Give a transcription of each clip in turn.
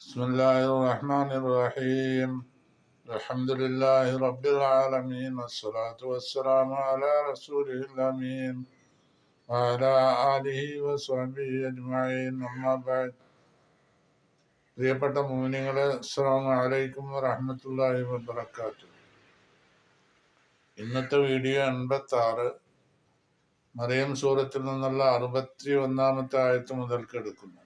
بسم الله الرحمن الرحيم الحمد لله رب العالمين والصلاة والسلام على رسوله الأمين وعلى آله وصحبه أجمعين أما بعد പ്രിയപ്പെട്ട മോനിങ്ങളെ അസ്സാം വലൈക്കും വറഹമത്തല്ലാഹി വബർക്കാത്തു ഇന്നത്തെ വീഡിയോ എൺപത്തി ആറ് മറിയം സൂറത്തിൽ നിന്നുള്ള അറുപത്തി ഒന്നാമത്തെ ആയത്ത് മുതൽക്ക് എടുക്കുന്നു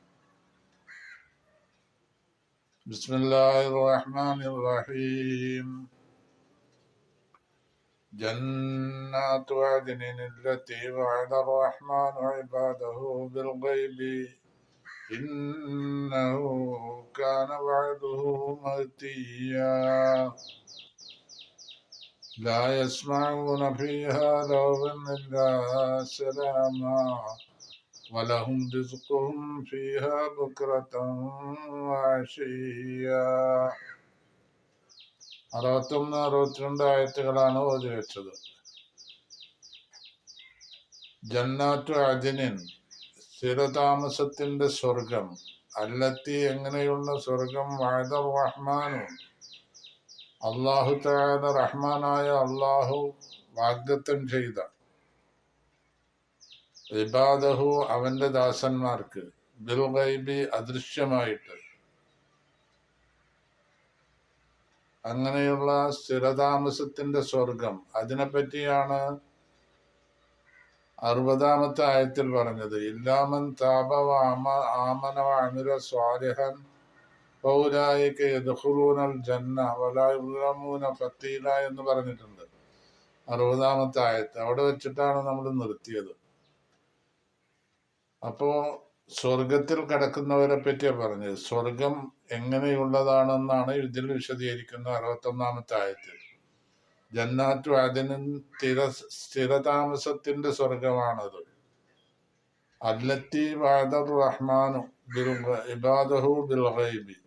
بسم الله الرحمن الرحيم. جنات عدن التي وعد الرحمن عباده بالغيب. إنه كان وعده مأتيا لا يسمعون فيها لغوا إلا سلاما. ولهم رزقهم فيها بكرة وعشيا അറുപത്തൊന്ന് അറുപത്തിരണ്ട് ആയത്തുകളാണ് ഓതി വെച്ചത് ജന്നാറ്റു അദിനിൻ സ്ഥിരതാമസത്തിന്റെ സ്വർഗം അല്ലത്തി എങ്ങനെയുള്ള സ്വർഗം വാഴത റഹ്മാനു അള്ളാഹു താല റഹ്മാനായ അള്ളാഹു വാഗ്ദത്തം ചെയ്ത ഇബാദഹു അവന്റെ ദാസന്മാർക്ക്. ബിൽഗൈബി അദൃശ്യമായിട്ട്. അങ്ങനെയുള്ള സ്ഥിരതാമസത്തിന്റെ സ്വർഗം. അതിനെപ്പറ്റിയാണ് അറുപതാമത്തെ ആയത്തിൽ പറഞ്ഞത്. ഇല്ലാമൻ താപവാമ ആമ ആമന അമിര സ്വാലിഹൻ ജന്ന വലായുലമൂന ഫത്തീല എന്ന് പറഞ്ഞിട്ടുണ്ട്. അറുപതാമത്തെ ആയത്ത്. അവിടെ വെച്ചിട്ടാണ് നമ്മൾ നിർത്തിയത്. അപ്പോ സ്വർഗത്തിൽ കടക്കുന്നവരെ പറ്റിയാണ് പറഞ്ഞത്. സ്വർഗം എങ്ങനെയുള്ളതാണെന്നാണ് ഇതിൽ വിശദീകരിക്കുന്ന അറുപത്തൊന്നാമത്തെ ആയത്തിൽ. ജന്നാറ്റു അതിന് സ്ഥിര സ്ഥിരതാമസത്തിന്റെ സ്വർഗമാണത് അല്ലത്തി വാദർ റഹ്മാനു ഇബാദഹു ബിൽ ഗൈബി.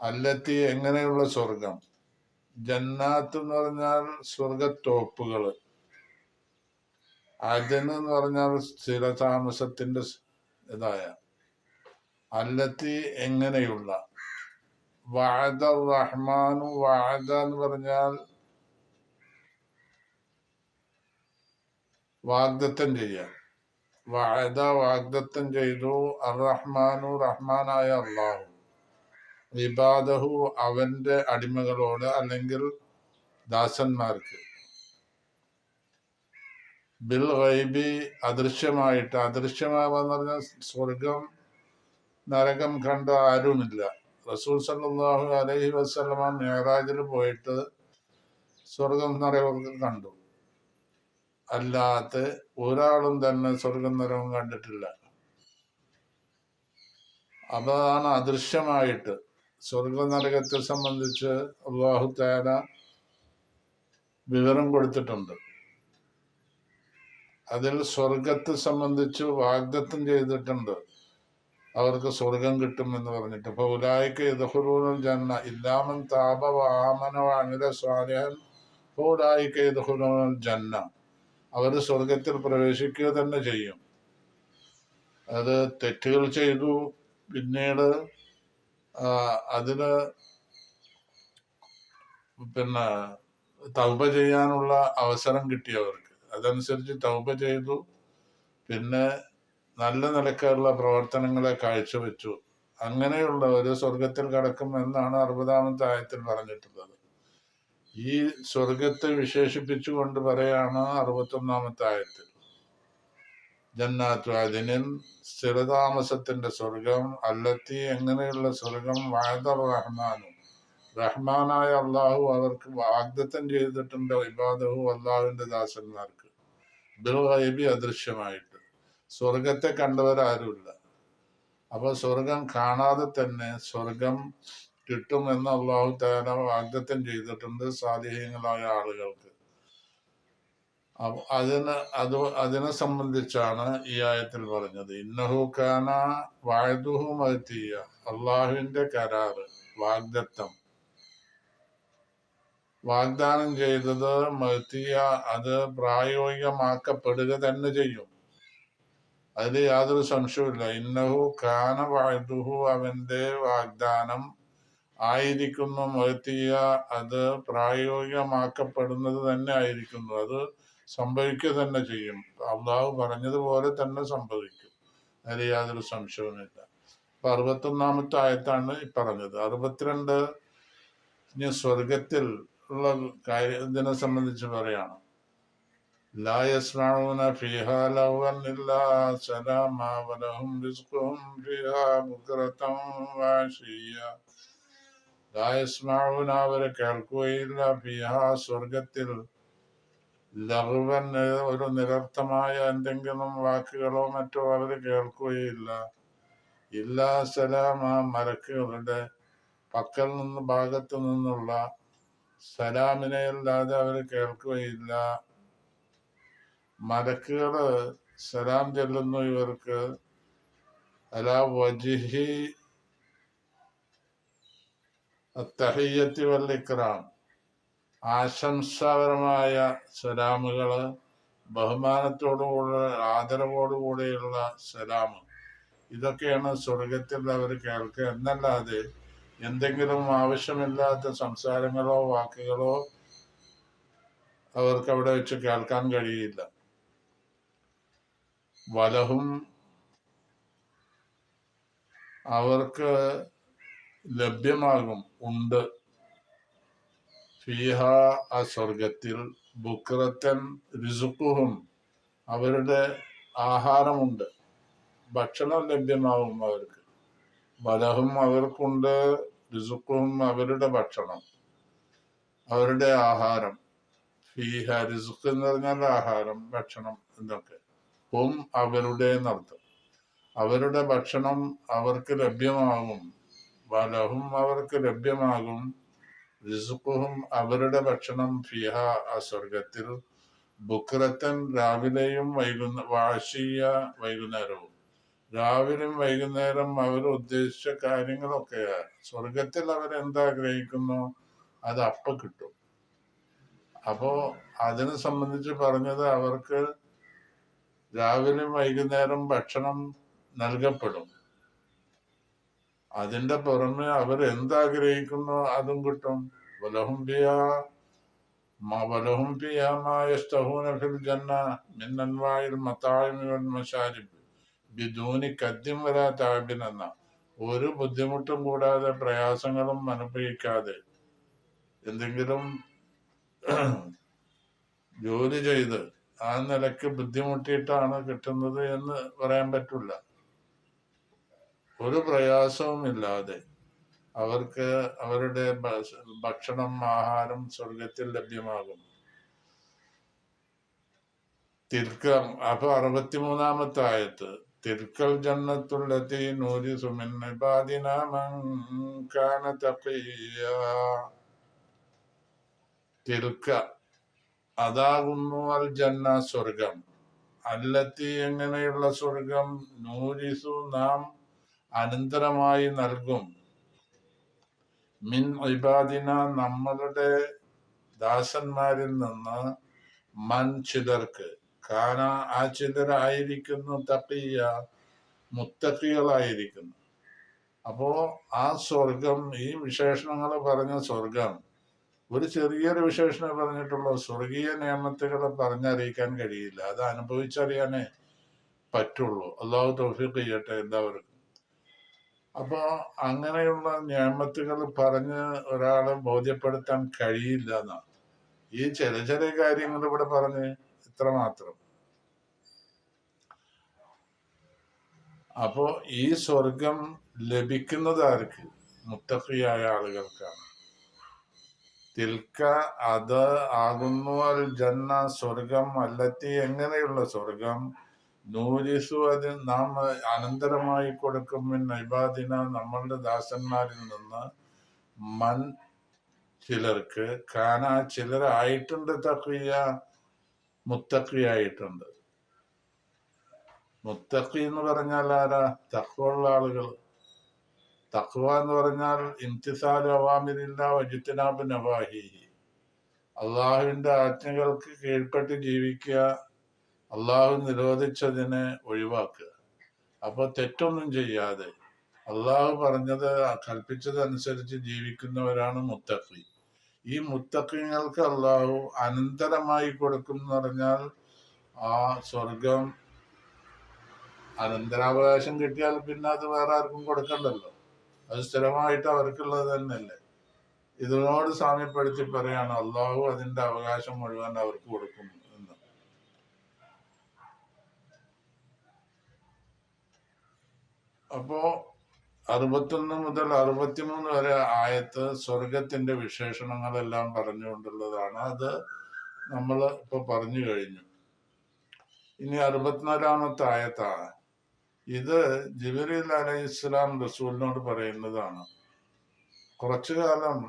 അല്ലത്തി എങ്ങനെയുള്ള സ്വർഗം ജന്നാത്ത് എന്ന് പറഞ്ഞാൽ സ്വർഗത്തോപ്പുകൾ എന്ന് പറഞ്ഞാൽ സ്ഥിരതാമസത്തിന്റെ ഇതായ. അല്ലത്തി എങ്ങനെയുള്ള. വാദ റഹ്മാനു വാദ എന്ന് പറഞ്ഞാൽ വാഗ്ദത്തം ചെയ്യാൻ. വാദ വാഗ്ദത്തം ചെയ്തു അർ റഹ്മാനു റഹ്മാനായ അള്ളാഹു. വിബാദഹു അവന്റെ അടിമകളോട് അല്ലെങ്കിൽ ദാസന്മാർക്ക്. ബിൽ റൈബി അദൃശ്യമായിട്ട് അദൃശ്യമാവാന്ന് പറഞ്ഞാൽ സ്വർഗം നരകം കണ്ട ആരുമില്ല. റസൂൽ സല്ലാഹു അലഹി വസ്ലമ മേറാജിൽ പോയിട്ട് സ്വർഗം നരകമൊക്കെ കണ്ടു. അല്ലാത്ത ഒരാളും തന്നെ സ്വർഗം നരകം കണ്ടിട്ടില്ല. അതാണ് അദൃശ്യമായിട്ട്. സ്വർഗ നരകത്തെ സംബന്ധിച്ച് അള്ളാഹു താര വിവരം കൊടുത്തിട്ടുണ്ട്. അതിൽ സ്വർഗത്തെ സംബന്ധിച്ച് വാഗ്ദത്തം ചെയ്തിട്ടുണ്ട്. അവർക്ക് സ്വർഗം കിട്ടും എന്ന് പറഞ്ഞിട്ട്. അപ്പൊ ഉലായിക്ക് എതുഹുറൂനൽ ജന്ന ഇല്ലാമൻ താപ വാമന സ്വാധീനം സ്വാരഹൻ ഉലായിക്ക് എതുഹുറൂനൽ ജന്ന. അവർ സ്വർഗത്തിൽ പ്രവേശിക്കുക തന്നെ ചെയ്യും. അത് തെറ്റുകൾ ചെയ്തു. പിന്നീട് അതിന് പിന്നെ തൗപ ചെയ്യാനുള്ള അവസരം കിട്ടിയവർക്ക്. അതനുസരിച്ച് തൗപ ചെയ്തു. പിന്നെ നല്ല നിലക്കുള്ള പ്രവർത്തനങ്ങളെ കാഴ്ചവെച്ചു. അങ്ങനെയുള്ള ഒരു സ്വർഗത്തിൽ കടക്കും എന്നാണ് അറുപതാമത്തെ ആയത്തിൽ പറഞ്ഞിട്ടുള്ളത്. ഈ സ്വർഗത്തെ വിശേഷിപ്പിച്ചുകൊണ്ട് പറയാണ് അറുപത്തൊന്നാമത്തെ ആയത്തിൽ. ജന്നാത്തു അതിനിൽ സ്ഥിരതാമസത്തിന്റെ സ്വർഗം അല്ലത്തി എങ്ങനെയുള്ള സ്വർഗം വായത റഹ്മാനും. റഹ്മാനായ അള്ളാഹു അവർക്ക് വാഗ്ദത്തം ചെയ്തിട്ടുണ്ട്. ഇബാദഹു അള്ളാഹുവിന്റെ ദാസന്മാർക്ക്. ബിൽഹൈബി അദൃശ്യമായിട്ട്. സ്വർഗത്തെ കണ്ടവരാരുമില്ല. അപ്പൊ സ്വർഗം കാണാതെ തന്നെ സ്വർഗം കിട്ടും എന്ന് അള്ളാഹു താല വാഗ്ദത്തം ചെയ്തിട്ടുണ്ട് സാലിഹ്യങ്ങളായ ആളുകൾക്ക്. അതിന് അത് അതിനെ സംബന്ധിച്ചാണ് ഈ ആയത്തിൽ പറഞ്ഞത്. ഇന്നഹു കാന വായതുഹു മഹത്തിയ അള്ളാഹുവിന്റെ കരാറ് വാഗ്ദത്തം വാഗ്ദാനം ചെയ്തത് മഹത്തിയ അത് പ്രായോഗികമാക്കപ്പെടുക തന്നെ ചെയ്യും. അതിൽ യാതൊരു സംശയവുമില്ല. ഇന്നഹു കാന വാഴ്ദുഹു അവന്റെ വാഗ്ദാനം ആയിരിക്കുന്നു മുഴത്തിയ അത് പ്രായോഗികമാക്കപ്പെടുന്നത് തന്നെ ആയിരിക്കുന്നു. അത് സംഭവിക്കുക തന്നെ ചെയ്യും. അള്ളാഹു പറഞ്ഞതുപോലെ തന്നെ സംഭവിക്കും. അതിൽ യാതൊരു സംശയവുമില്ല. അപ്പൊ അറുപത്തൊന്നാമത്തെ ആയത്താണ് ഈ പറഞ്ഞത്. അറുപത്തിരണ്ട് ഇനി സ്വർഗത്തിൽ ഉള്ള കാര്യം ഇതിനെ സംബന്ധിച്ച് പറയാണ് لا يسمعون فيها لغوا إلا سلاما ولهم رزقهم فيها بكرة وعشيا لا يسمعون അവരെ കേൾക്കുകയില്ല ഫിഹ സ്വർഗത്തിൽ ലഘുവൻ ഒരു നിരർത്ഥമായ എന്തെങ്കിലും വാക്കുകളോ മറ്റോ അവർ കേൾക്കുകയില്ല ഇല്ലാ സലാമ മലക്കുകളുടെ പക്കൽ നിന്ന് ഭാഗത്തു നിന്നുള്ള സലാമിനെ അല്ലാതെ അവർ കേൾക്കുകയില്ല. മലക്കുകൾ സലാം ചെല്ലുന്നു ഇവർക്ക്. അല വജിഹി തഹയ്യത്തി വല്ലിക്രാം ആശംസാപരമായ സലാമുകൾ ബഹുമാനത്തോടുകൂടെ ആദരവോടുകൂടിയുള്ള സലാം ഇതൊക്കെയാണ് സ്വർഗത്തിൽ അവർ കേൾക്കുക എന്നല്ലാതെ എന്തെങ്കിലും ആവശ്യമില്ലാത്ത സംസാരങ്ങളോ വാക്കുകളോ അവർക്ക് അവിടെ വെച്ച് കേൾക്കാൻ കഴിയില്ല. വലഹും അവർക്ക് ലഭ്യമാകും. ഉണ്ട്. ഫീഹ ആ സ്വർഗത്തിൽ ബുക്രത്തൻ രിസുക്കുഹും അവരുടെ ആഹാരമുണ്ട്. ഭക്ഷണം ലഭ്യമാകും അവർക്ക്. വലഹും അവർക്കുണ്ട്. രിസുക്കുഹും അവരുടെ ഭക്ഷണം അവരുടെ ആഹാരം ഫീഹ രിസുക്ക് എന്ന് പറഞ്ഞാൽ ആഹാരം ഭക്ഷണം എന്നൊക്കെ ഹും അവരുടെ നടത്തും അവരുടെ ഭക്ഷണം അവർക്ക് ലഭ്യമാകും. വലഹും അവർക്ക് ലഭ്യമാകും. റിസുക്കും അവരുടെ ഭക്ഷണം ഫിഹ ആ സ്വർഗത്തിൽ ബുക്രത്തൻ രാവിലെയും വൈകുന്ന വാശിയ വൈകുന്നേരവും. രാവിലെയും വൈകുന്നേരം അവർ ഉദ്ദേശിച്ച കാര്യങ്ങളൊക്കെ സ്വർഗത്തിൽ അവർ എന്താഗ്രഹിക്കുന്നു അത് അപ്പ കിട്ടും. അപ്പോ അതിനെ സംബന്ധിച്ച് പറഞ്ഞത് അവർക്ക് രാവിലെയും വൈകുന്നേരം ഭക്ഷണം നൽകപ്പെടും. അതിന്റെ പുറമെ അവർ എന്താഗ്രഹിക്കുന്നു അതും കിട്ടും. വലഹും ബിയാ വലഹും ബിയാ മാ യസ്തഹൂന ബിദൂനി കദ്യം വരാ താബിൻ എന്ന ഒരു ബുദ്ധിമുട്ടും കൂടാതെ പ്രയാസങ്ങളും അനുഭവിക്കാതെ എന്തെങ്കിലും ജോലി ചെയ്ത് ആ നിലയ്ക്ക് ബുദ്ധിമുട്ടിയിട്ടാണ് കിട്ടുന്നത് എന്ന് പറയാൻ പറ്റില്ല. ഒരു പ്രയാസവും ഇല്ലാതെ അവർക്ക് അവരുടെ ഭക്ഷണം ആഹാരം സ്വർഗത്തിൽ ലഭ്യമാകും തിരുക്കം അപ്പൊ അറുപത്തിമൂന്നാമത്തെ ആയത്ത് തിർക്കൽ ജന്നത്തുള്ളത്തി നൂരി സുമിൻ തിർക്ക അതാകുന്നു അൽ ജന്ന സ്വർഗം. അല്ലത്തി എങ്ങനെയുള്ള സ്വർഗം? നൂരിസു നാം അനന്തരമായി നൽകും. മിൻ ഇബാദിന നമ്മളുടെ ദാസന്മാരിൽ നിന്ന് മൻ ചിലർക്ക് കാന ആചിതരായിരിക്കുന്നു തക്കിയ മുത്തക്കികളായിരിക്കുന്നു. അപ്പോ ആ സ്വർഗം ഈ വിശേഷണങ്ങൾ പറഞ്ഞ സ്വർഗം ഒരു ചെറിയൊരു വിശേഷണം പറഞ്ഞിട്ടുള്ള സ്വർഗീയ നിയമത്തുകളെ പറഞ്ഞറിയിക്കാൻ കഴിയില്ല. അത് അനുഭവിച്ചറിയാനേ പറ്റുള്ളൂ. അള്ളാഹു തൗഫീഖ് ചെയ്യട്ടെ എല്ലാവർക്കും. അപ്പോ അങ്ങനെയുള്ള നിയമത്തുകൾ പറഞ്ഞ് ഒരാളെ ബോധ്യപ്പെടുത്താൻ കഴിയില്ല എന്നാണ്. ഈ ചെറിയ ചെറിയ കാര്യങ്ങൾ ഇവിടെ പറഞ്ഞ് ഇത്ര മാത്രം അപ്പോ ഈ സ്വർഗം ലഭിക്കുന്നത് ആർക്ക്? മുത്തഫിയായ ആളുകൾക്കാണ്. തിൽക്ക അത് ആകുന്നു അൽ ജന്ന സ്വർഗം അല്ലത്തി. എങ്ങനെയുള്ള സ്വർഗം നൂരിസു അത് നാം അനന്തരമായി കൊടുക്കും നൈബാദിന നമ്മളുടെ ദാസന്മാരിൽ നിന്ന്. മൻ ചിലർക്ക് കാന ചിലരായിട്ടുണ്ട് തക്കിയ മുത്തക്കിയായിട്ടുണ്ട് മുത്തക്കി എന്ന് പറഞ്ഞാൽ ആരാ? തക്കുള്ള ആളുകൾ. തക്വ എന്ന് പറഞ്ഞാൽ ഇംതിസാൽ അവാമിരില്ല വജിത്തനാബ് നവാഹി. അള്ളാഹുവിന്റെ ആജ്ഞകൾക്ക് കീഴ്പ്പെട്ട് ജീവിക്കുക അള്ളാഹു നിരോധിച്ചതിനെ ഒഴിവാക്കുക. അപ്പോൾ തെറ്റൊന്നും ചെയ്യാതെ അള്ളാഹു പറഞ്ഞത് കൽപ്പിച്ചതനുസരിച്ച് ജീവിക്കുന്നവരാണ് മുത്തഖി. ഈ മുത്തക്കിങ്ങൾക്ക് അള്ളാഹു അനന്തരമായി കൊടുക്കും എന്ന് പറഞ്ഞാൽ ആ സ്വർഗം അനന്തരാവകാശം കിട്ടിയാൽ പിന്നെ അത് വേറെ ആർക്കും കൊടുക്കണ്ടല്ലോ. അത് സ്ഥിരമായിട്ട് അവർക്കുള്ളത് തന്നെയല്ലേ. ഇതിനോട് സാമ്യപ്പെടുത്തി പറയാണ് അള്ളാഹു അതിന്റെ അവകാശം മുഴുവൻ അവർക്ക് കൊടുക്കും എന്ന്. അപ്പോ അറുപത്തൊന്ന് മുതൽ അറുപത്തിമൂന്ന് വരെ ആയത്ത് സ്വർഗത്തിന്റെ വിശേഷണങ്ങളെല്ലാം പറഞ്ഞുകൊണ്ടുള്ളതാണ്. അത് നമ്മൾ ഇപ്പൊ പറഞ്ഞു കഴിഞ്ഞു. ഇനി അറുപത്തിനാലാമത്തെ ആയത്താണ്. ഇത് ജിബിറിൽ അലൈഹി ഇസ്ലാം റസൂലിനോട് പറയുന്നതാണ്. കുറച്ചു കാലം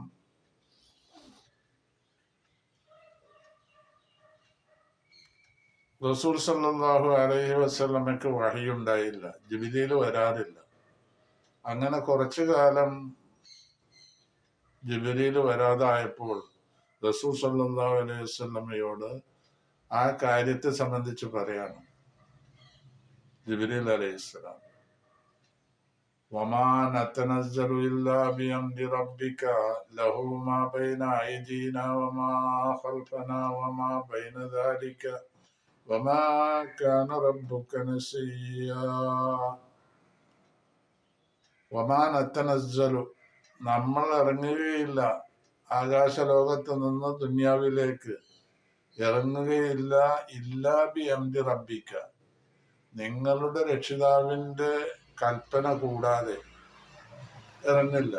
റസൂൽ സല്ലാഹു അലൈഹി വസ്ലമയ്ക്ക് വഴിയുണ്ടായില്ല ജിബിലിയിൽ വരാറില്ല. അങ്ങനെ കുറച്ചു കാലം ജിബിലിയിൽ വരാതായപ്പോൾ റസൂൽ സല്ലല്ലാഹു അലൈഹി വസല്ലമയോട് ആ കാര്യത്തെ സംബന്ധിച്ച് പറയാണ് ജിബിലിൽ അലൈഹിസ്സലാം وما نتنزل إلا بأمر ربك له ما بين أيدينا وما خلفنا وما بين ذلك وما كان ربك نسيا ഒമാൻ അത്തനസ്സലു നമ്മൾ ഇറങ്ങുകയില്ല. ആകാശലോകത്ത് നിന്ന് ദുന്യാവിലേക്ക്. ഇറങ്ങുകയില്ല. ഇല്ലാ ബി എംഡി റബ്ബിക്ക നിങ്ങളുടെ രക്ഷിതാവിന്റെ കൽപ്പന കൂടാതെ ഇറങ്ങില്ല.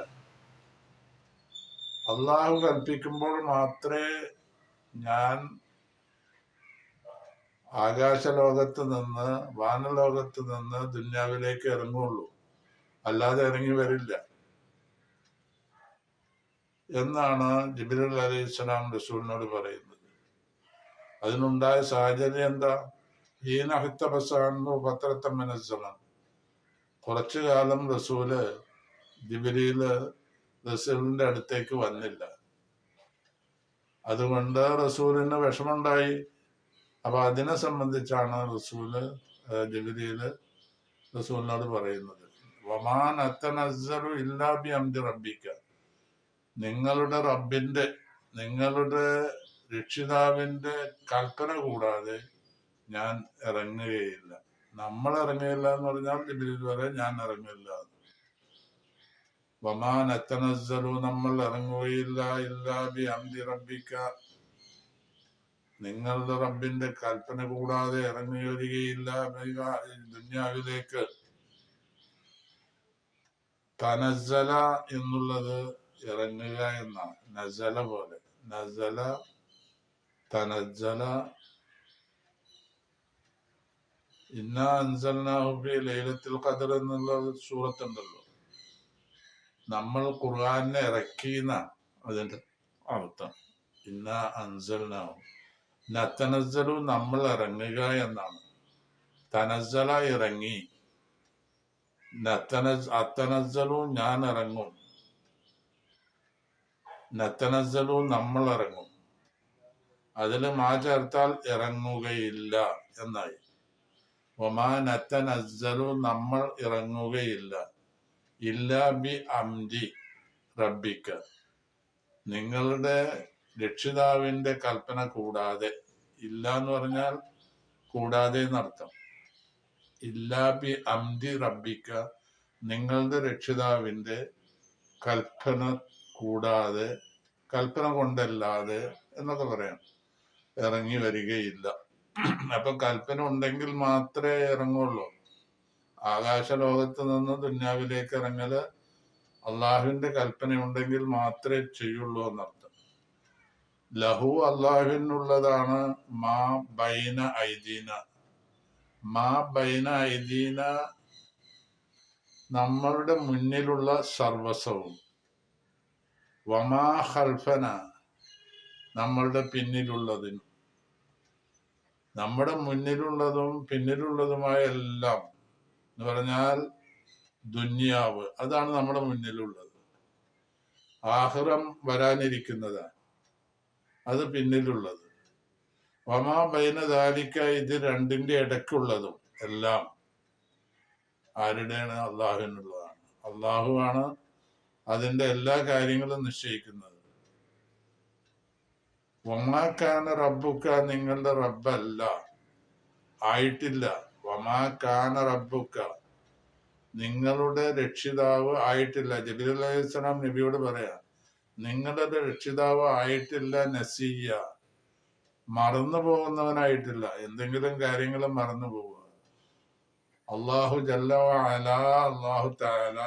അള്ളാഹു കൽപ്പിക്കുമ്പോൾ മാത്രമേ ഞാൻ ആകാശലോകത്ത് നിന്ന് വാനലോകത്ത് നിന്ന് ദുന്യാവിലേക്ക് ഇറങ്ങുള്ളൂ. അല്ലാതെ ഇറങ്ങി വരില്ല. എന്നാണ് ജിബിലുൽ അലൈഹി ഇസ്ലാം റസൂലിനോട് പറയുന്നത്. അതിനുണ്ടായ സാഹചര്യം എന്താ? ഈനഹിത്തബസാന്നു പത്രത്തെ മനസ്സിലാണ് കുറച്ചു കാലം റസൂൽ ജിബിലിയിൽ റസൂലിന്റെ അടുത്തേക്ക് വന്നില്ല. അതുകൊണ്ട് റസൂലിന് വിഷമുണ്ടായി അപ്പൊ അതിനെ സംബന്ധിച്ചാണ് റസൂൽ ജിബിലിയിൽ റസൂലിനോട് പറയുന്നത്. വമാൻ അത്തനസറു ഇല്ലാ ബി അംദി റബ്ബിക്ക നിങ്ങളുടെ റബ്ബിന്റെ നിങ്ങളുടെ രക്ഷിതാവിന്റെ കൽപ്പന കൂടാതെ ഞാൻ ഇറങ്ങുകയില്ല. നമ്മൾ ഇറങ്ങുകയില്ല എന്ന് പറഞ്ഞാൽ ജിബിലിൽ വരെ ഞാൻ ഇറങ്ങില്ല വമാൻ അത്തനസ്സറു നമ്മൾ ഇറങ്ങുകയില്ല ഇല്ലാബി അംദി റബ്ബിക്ക നിങ്ങളുടെ റബ്ബിന്റെ കൽപ്പന കൂടാതെ ഇറങ്ങി വരികയില്ല ദുന്യാവിലേക്ക്. തനസല എന്നുള്ളത് ഇറങ്ങുക എന്നാണ്. നസല പോലെ. നസല തനജല. ഇന്ന അൻസൽനാഹുബി ലൈലത്തിൽ ഖദർ എന്നുള്ള സൂറത്തുണ്ടല്ലോ. നമ്മൾ ഖുർആാനെ ഇറക്കിയെന്ന അതിന്റെ അർത്ഥം. ഇന്ന അൻസൽനാഹു. നത്തനസലു നമ്മൾ ഇറങ്ങുക എന്നാണ്. തനസല ഇറങ്ങി. നത്തനസ് അത്തനസ്സലു ഞാൻ ഇറങ്ങും നത്തനസ്സലു നമ്മൾ ഇറങ്ങും അതിൽ മാ ചേർത്താൽ ഇറങ്ങുകയില്ല എന്നായി. ഒമാ നത്തനസ്സലു നമ്മൾ ഇറങ്ങുകയില്ല. ഇല്ല ബി അംജി റബ്ബിക്ക. നിങ്ങളുടെ രക്ഷിതാവിന്റെ കൽപ്പന കൂടാതെ. ഇല്ല എന്ന് പറഞ്ഞാൽ കൂടാതെ എന്നർത്ഥം. ഇല്ലാ ബി അംദി റബ്ബിക്ക നിങ്ങളുടെ രക്ഷിതാവിന്റെ കൽപ്പന കൂടാതെ കൽപ്പന കൊണ്ടല്ലാതെ എന്നൊക്കെ പറയാം. ഇറങ്ങി വരികയില്ല. അപ്പൊ കൽപ്പന ഉണ്ടെങ്കിൽ മാത്രമേ ഇറങ്ങുള്ളൂ. ആകാശ ലോകത്ത് നിന്ന് ദുന്യാവിലേക്ക് ഇറങ്ങൽ അള്ളാഹുവിന്റെ കൽപ്പന ഉണ്ടെങ്കിൽ മാത്രമേ ചെയ്യുള്ളൂ എന്നർത്ഥം. ലഹു അള്ളാഹുവിനുള്ളതാണ് മാ ബൈന ഐദീന. മാ ബൈന ഐദീന നമ്മളുടെ മുന്നിലുള്ള സർവസ്വവും വമാ ഹൽഫന നമ്മളുടെ പിന്നിലുള്ളതിനും. നമ്മുടെ മുന്നിലുള്ളതും പിന്നിലുള്ളതുമായ എല്ലാം എന്ന് പറഞ്ഞാൽ ദുന്യാവ് അതാണ് നമ്മുടെ മുന്നിലുള്ളത്. ആഹ്റം വരാനിരിക്കുന്നതാണ് അത് പിന്നിലുള്ളത്. വമാ ബൈന ദാലിക്ക ഇത് രണ്ടിന്റെ ഇടയ്ക്കുള്ളതും എല്ലാം ആരുടെയാണ്? അള്ളാഹുവിനുള്ളതാണ്. അള്ളാഹുവാണ് അതിന്റെ എല്ലാ കാര്യങ്ങളും നിശ്ചയിക്കുന്നത്. വമാക്കാന റബ്ബുക്ക നിങ്ങളുടെ റബ്ബല്ല. ആയിട്ടില്ല. വമാക്കാന റബ്ബുക്ക നിങ്ങളുടെ രക്ഷിതാവ് ആയിട്ടില്ല. ജബീർ അലൈഹി സ്വലാം നബിയോട് പറയാ നിങ്ങളുടെ രക്ഷിതാവ് ആയിട്ടില്ല നസിയ. മറന്നു പോകുന്നവനായിട്ടില്ല. എന്തെങ്കിലും കാര്യങ്ങൾ മറന്നു പോവുക അള്ളാഹു ജല്ല അള്ളാഹു താല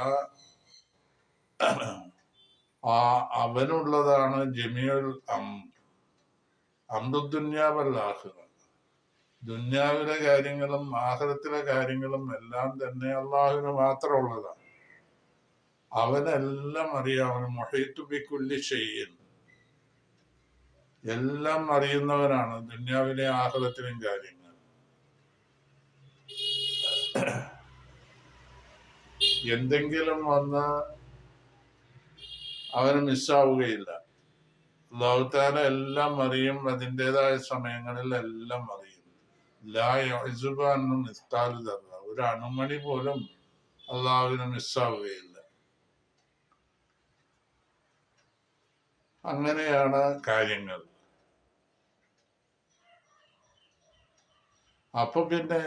ആ അവനുള്ളതാണ് ജമിയുൽ അം അമൃദുന്യാവല്ല ആഹ്റ ദുന്യാവിലെ കാര്യങ്ങളും ആഹ്റത്തിലെ കാര്യങ്ങളും എല്ലാം തന്നെ അള്ളാഹുവിന് മാത്രമുള്ളതാണ്. അവനെല്ലാം അറിയാം അവൻ മൊഹീത്തു ചെയ്യുന്നു എല്ലാം അറിയുന്നവനാണ് ദുന്യാവിലെ ആഹ്ലത്തിനും കാര്യങ്ങൾ എന്തെങ്കിലും വന്ന് അവന് മിസ്സാവുകയില്ല. ലോകത്താല എല്ലാം അറിയും അതിന്റെതായ സമയങ്ങളിൽ എല്ലാം അറിയും. ലായുബാനും ഒരു അണുമണി പോലും അള്ളാഹുവിന് മിസ്സാവുകയില്ല. അങ്ങനെയാണ് കാര്യങ്ങൾ. അപ്പൊ പിന്നെ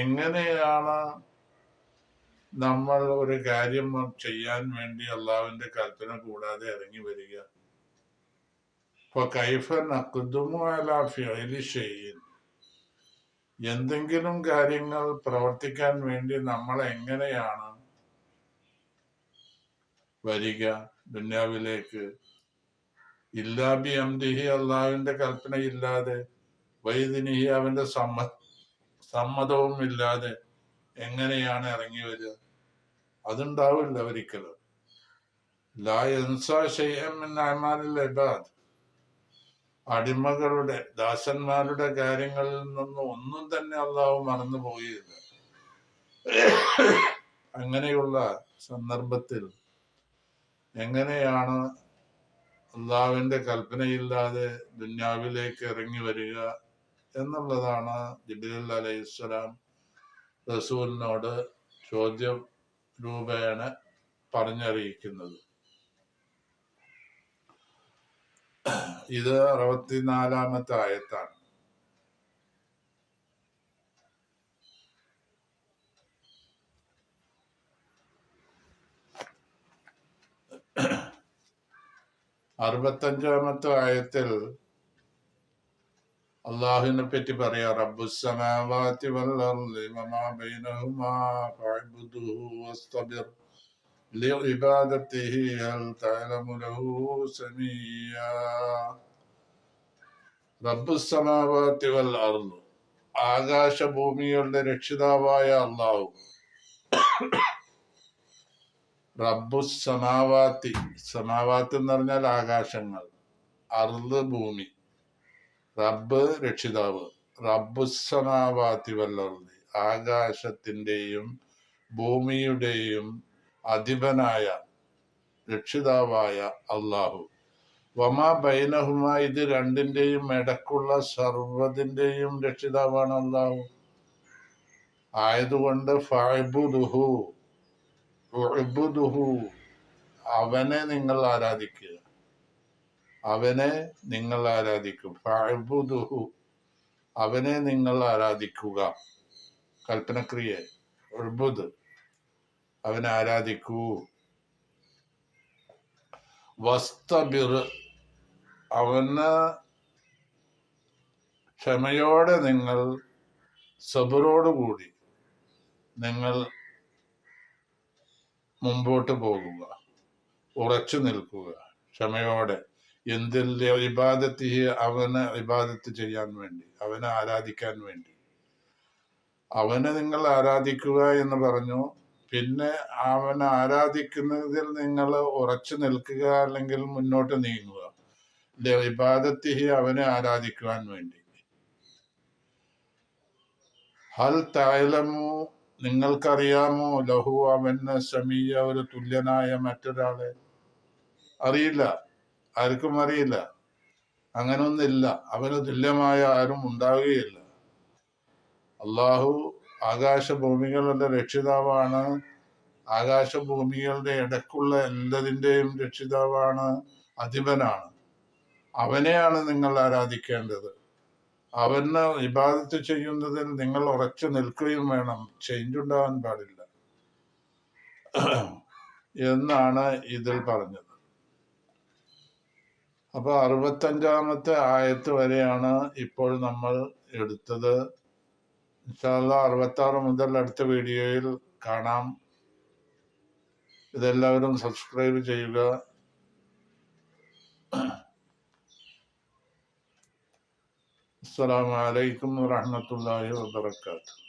എങ്ങനെയാണ് നമ്മൾ ഒരു കാര്യം ചെയ്യാൻ വേണ്ടി അള്ളാഹുവിന്റെ കൽപ്പന കൂടാതെ ഇറങ്ങി വരിക? ഇപ്പൊ കൈഫ നക്കുതുമു അലാ ഫിഅലി ഷെയ്യിൻ എന്തെങ്കിലും കാര്യങ്ങൾ പ്രവർത്തിക്കാൻ വേണ്ടി നമ്മൾ എങ്ങനെയാണ് വരിക ദുന്യാവിലേക്ക്? ഇല്ലാബി അംദിഹി അള്ളാഹുവിന്റെ കൽപ്പന ഇല്ലാതെ വൈദിനിഹി അവന്റെ സമ്മ സമ്മതവും ഇല്ലാതെ എങ്ങനെയാണ് ഇറങ്ങി വരിക? അതുണ്ടാവില്ല ഒരിക്കലും. അടിമകളുടെ ദാസന്മാരുടെ കാര്യങ്ങളിൽ നിന്നും ഒന്നും തന്നെ അള്ളാഹു മറന്നു പോയില്ല അങ്ങനെയുള്ള സന്ദർഭത്തിൽ എങ്ങനെയാണ് അള്ളാവിന്റെ കൽപ്പനയില്ലാതെ ദുന്യാവിലേക്ക് ഇറങ്ങി വരിക എന്നുള്ളതാണ് ജിബിലിൽ അലൈഹി സ്വലാം റസൂലിനോട് ചോദ്യം രൂപേണ പറഞ്ഞറിയിക്കുന്നത്. ഇത് അറുപത്തിനാലാമത്തെ ആയത്താണ്. അറുപത്തഞ്ചാമത്തെ ആയത്തിൽ അള്ളാഹുവിനെ പറ്റി പറയാ റബ്ബുസമാവാതി വല്ലർളി വമാ ബൈനഹുമാ ഫഅബ്ദുഹു വസ്തബിർ لعبادته هل تعلم له سميا റബ്ബുസമാവാത്തി വൽ അർള് ആകാശഭൂമികളുടെ രക്ഷിതാവായ അള്ളാഹു റബ്ബുസമാവാത്തി സമാവാത്ത് എന്ന് പറഞ്ഞാൽ ആകാശങ്ങൾ അർള് ഭൂമി റബ്ബ് രക്ഷിതാവ്. റബ്ബുസനാവാത്തി വല്ലർളി ആകാശത്തിന്റെയും ഭൂമിയുടെയും അധിപനായ രക്ഷിതാവായ അള്ളാഹു വമാ ബൈനഹുമ ഇത് രണ്ടിന്റെയും ഇടക്കുള്ള സർവതിന്റെയും രക്ഷിതാവാണ് അള്ളാഹു ആയതുകൊണ്ട് ഉഅബ്ദുഹു അവനെ നിങ്ങൾ ആരാധിക്കുക. അവനെ നിങ്ങൾ ആരാധിക്കും. ഫഅബ്ദുഹു. അവനെ നിങ്ങൾ ആരാധിക്കുക. കൽപ്പനക്രിയ. ഉഅബ്ദ് അവനെ ആരാധിക്കൂ. വസ്തബിർ. അവന് ക്ഷമയോടെ നിങ്ങൾ സബറോടുകൂടി നിങ്ങൾ മുമ്പോട്ട് പോകുക. ഉറച്ചു നിൽക്കുക. ക്ഷമയോടെ. എന്തിൽ ഇബാദത്തി അവന് ഇബാദത്ത് ചെയ്യാൻ വേണ്ടി അവനെ ആരാധിക്കാൻ വേണ്ടി. അവനെ നിങ്ങൾ ആരാധിക്കുക എന്ന് പറഞ്ഞു പിന്നെ അവനെ ആരാധിക്കുന്നതിൽ നിങ്ങൾ ഉറച്ചു നിൽക്കുക അല്ലെങ്കിൽ മുന്നോട്ട് നീങ്ങുക. ഇബാദത്തി അവനെ ആരാധിക്കുവാൻ വേണ്ടി. ഹൽ തായലമു നിങ്ങൾക്കറിയാമോ? ലഹു അവന് സമീയ ഒരു തുല്യനായ മറ്റൊരാളെ. അറിയില്ല. ആർക്കും അറിയില്ല. അങ്ങനൊന്നില്ല അവന് തുല്യമായ ആരും ഉണ്ടാവുകയില്ല. അള്ളാഹു ആകാശഭൂമികളുടെ രക്ഷിതാവാണ്. ആകാശഭൂമികളുടെ ഇടക്കുള്ള എല്ലാതിന്റെയും രക്ഷിതാവാണ് അധിപനാണ്. അവനെയാണ് നിങ്ങൾ ആരാധിക്കേണ്ടത്. അവന് ഇബാദത്ത് ചെയ്യുന്നതിൽ നിങ്ങൾ ഉറച്ചു നിൽക്കുകയും വേണം. ചേഞ്ച് ഉണ്ടാവാൻ പാടില്ല. എന്നാണ് ഇതിൽ പറഞ്ഞത്. അപ്പൊ അറുപത്തഞ്ചാമത്തെ ആയത്ത് വരെയാണ് ഇപ്പോൾ നമ്മൾ എടുത്തത്. ഇൻഷാല്ല അറുപത്തി ആറ് മുതൽ അടുത്ത വീഡിയോയിൽ കാണാം. ഇതെല്ലാവരും സബ്സ്ക്രൈബ് ചെയ്യുക. അസ്സാം വലൈക്കും വറഹ്മത്തുള്ളാഹി വബറകാതുഹു.